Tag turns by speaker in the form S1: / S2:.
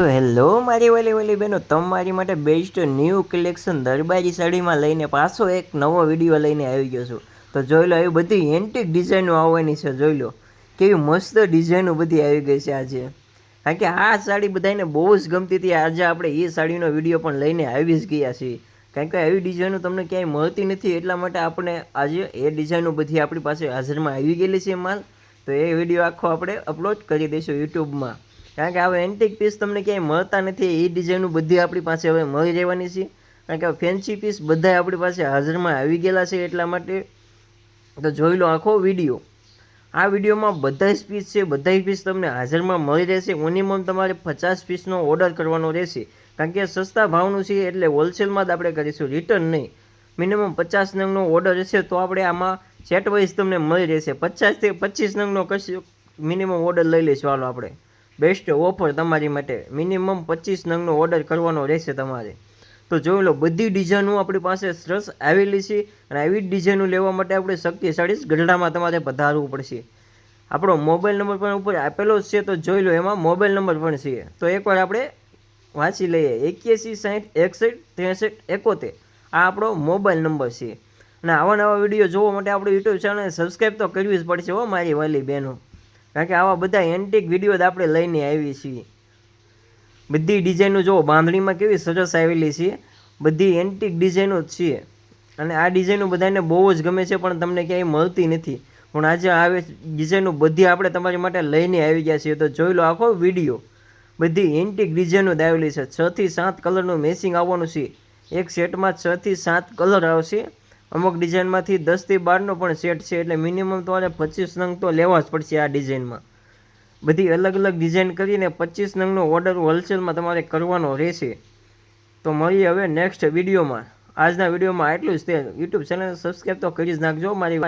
S1: તો હેલો મારી વાલી વાલી બહેનો, તમારી માટે બેસ્ટ ન્યૂ કલેક્શન દરબારી સાડીમાં લઈને પાછો એક નવો વીડિયો લઈને આવી ગયો છું. તો જોઈ લો એવી બધી એન્ટિક ડિઝાઇનો આવવાની છે, જોઈ લો. કેવી મસ્ત ડિઝાઇનો બધી આવી ગઈ છે આજે. કારણ કે આ સાડી બધાને બહુ જ ગમતી હતી. આજે આપણે એ સાડીનો વીડિયો પણ લઈને આવી જ ગયા છીએ. કારણ કે એવી ડિઝાઇનો તમને ક્યાંય મળતી નથી, એટલા માટે આપણે આજે એ ડિઝાઇનો બધી આપણી પાસે હાજરમાં આવી ગયેલી છે માલ. તો એ વીડિયો આખો આપણે અપલોડ કરી દઈશું યુટ્યુબમાં કારણ કે હવે એન્ટિક પીસ તમને ક્યાંય મળતા નથી, એ ડિઝાઇનનું બધી આપણી પાસે હવે મળી રહેવાની છે. કારણ કે ફેન્સી પીસ બધા આપણી પાસે હાજરમાં આવી ગયેલા છે એટલા માટે. તો જોઈ લો આખો વીડિયો આ વિડીયોમાં બધા જ પીસ છે બધા જ પીસ તમને હાજરમાં મળી રહેશે. મિનિમમ તમારે પચાસ પીસનો ઓર્ડર કરવાનો રહેશે. કારણ કે સસ્તા ભાવનું છે એટલે હોલસેલમાં જ આપણે કરીશું રિટર્ન નહીં. મિનિમમ પચાસ નંગનો ઓર્ડર હશે તો આપણે આમાં સેટ વાઇઝ તમને મળી રહેશે. પચાસથી પચીસ નંગનો કશું મિનિમમ ઓર્ડર લઈ લઈશું હાલો આપણે. બેસ્ટ ઓફર તમારી માટે. મિનિમમ પચીસ નંગનો ઓર્ડર કરવાનો રહેશે તમારે. તો જોઈ લો, બધી ડિઝાઇનો આપણી પાસે સરસ આવેલી છે અને આવી ડિઝાઇનો લેવા માટે આપણે શક્તિશાળી ગઢડામાં તમારે પધારવું પડશે. આપણો મોબાઈલ નંબર પણ ઉપર આપેલો જ છે, તો જોઈ લો એમાં મોબાઈલ નંબર પણ છે. તો એકવાર આપણે વાંચી લઈએ. એક્યાસી સાઠ એકસઠ, ત્રેસઠ, એકોતેર. આ આપણો મોબાઈલ નંબર છે. અને આવા નવા વીડિયો જોવા માટે આપણે યુટ્યુબ ચેનલને સબસ્ક્રાઈબ તો કરવી જ પડશે હો, મારી વાલી બહેનો. કારણ કે આવા બધા એન્ટિક વીડિયો જ આપણે લઈને આવી છીએ. બધી ડિઝાઇનો જુઓ બાંધણીમાં કેવી સરસ આવેલી છે. બધી એન્ટિક ડિઝાઇનો જ છે અને આ ડિઝાઇનો બધાને બહુ જ ગમે છે, પણ તમને ક્યાંય મળતી નથી. પણ આજે આવે ડિઝાઇનો બધી આપણે તમારી માટે લઈને આવી ગયા છીએ. તો જોઈ લો આખો વીડિયો બધી એન્ટિક ડિઝાઇનો જ આવેલી છે. છથી સાત કલરનું મેસિંગ આવવાનું છે. એક સેટમાં છથી સાત કલર આવશે. અમુક ડિઝાઇનમાંથી દસથી બારનો પણ સેટ છે, એટલે મિનિમમ તમારે પચીસ નંગ તો લેવા જ પડશે આ ડિઝાઇનમાં. બધી અલગ અલગ ડિઝાઇન કરીને પચીસ નંગનો ઓર્ડર હોલસેલમાં તમારે કરવાનો રહેશે. તો મળીએ હવે નેક્સ્ટ વિડીયોમાં. આજના વિડીયોમાં આટલું જ. તે યુટ્યુબ ચેનલ સબસ્ક્રાઈબ તો કરી જ નાખજો. મારી